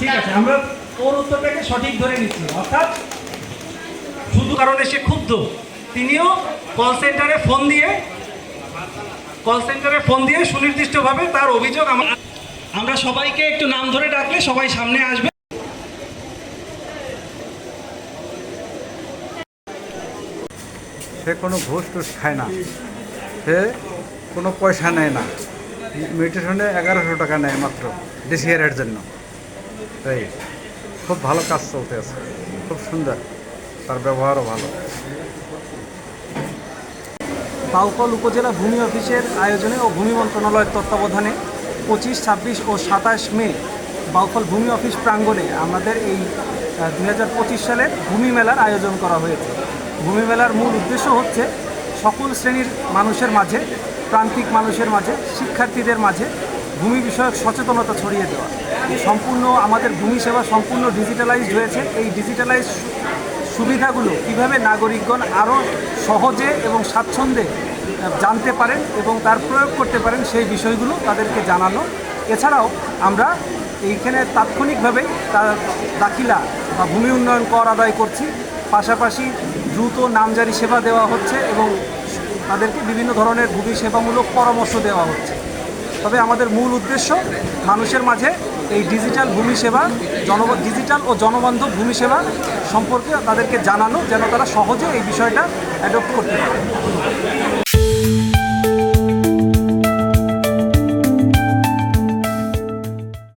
ঠিক আছে, আমরা ওর উত্তরটাকে সঠিক ধরে নিচ্ছি। অর্থাৎ শুধু কারণে সে ক্ষুব্ধ। তিনিও কল সেন্টারে ফোন দিয়ে কল সেন্টারে ফোন দিয়ে সুনির্দিষ্টভাবে তার অভিযোগ আমরা সবাইকে একটু নাম ধরে ডাকলে সবাই সামনে আসবে। সে কোনো ঘুষ টুস খায় না। সে কোনো পয়সা নেয় না। মিউটেশনে এগারোশো টাকা নেয় মাত্র ডিসিআরের জন্য। তাই খুব ভালো কাজ চলতে আছে। খুব সুন্দর। তার ব্যবহারও ভালো। বাউকল উপজেলা ভূমি অফিসের আয়োজনে ও ভূমি মন্ত্রণালয়ের তত্ত্বাবধানে পঁচিশ, ছাব্বিশ ও সাতাশ মে বাউকল ভূমি অফিস প্রাঙ্গণে আমাদের এই দুই হাজার পঁচিশ সালের ভূমি মেলার আয়োজন করা হয়েছে। ভূমি মেলার মূল উদ্দেশ্য হচ্ছে সকল শ্রেণির মানুষের মাঝে, প্রান্তিক মানুষের মাঝে, শিক্ষার্থীদের মাঝে ভূমি বিষয়ক সচেতনতা ছড়িয়ে দেওয়া। সম্পূর্ণ আমাদের ভূমি সেবা সম্পূর্ণ ডিজিটালাইজড হয়েছে। এই ডিজিটালাইজ সুবিধাগুলো কীভাবে নাগরিকগণ আরও সহজে এবং স্বাচ্ছন্দ্যে জানতে পারেন এবং তার প্রয়োগ করতে পারেন সেই বিষয়গুলো তাদেরকে জানানো। এছাড়াও আমরা এইখানে তাৎক্ষণিকভাবেই তার দাখিলা বা ভূমি উন্নয়ন কর আদায় করছি। পাশাপাশি দ্রুত নামজারি সেবা দেওয়া হচ্ছে এবং তাদেরকে বিভিন্ন ধরনের ভূমি সেবামূলক পরামর্শ দেওয়া হচ্ছে। তবে আমাদের মূল উদ্দেশ্য মানুষের মাঝে এই ডিজিটাল ভূমি সেবা, জন, ডিজিটাল ও জনবান্ধব ভূমি সেবা সম্পর্কে তাদেরকে জানানো যেন তারা সহজে এই বিষয়টা অ্যাডপ্ট করতে পারে।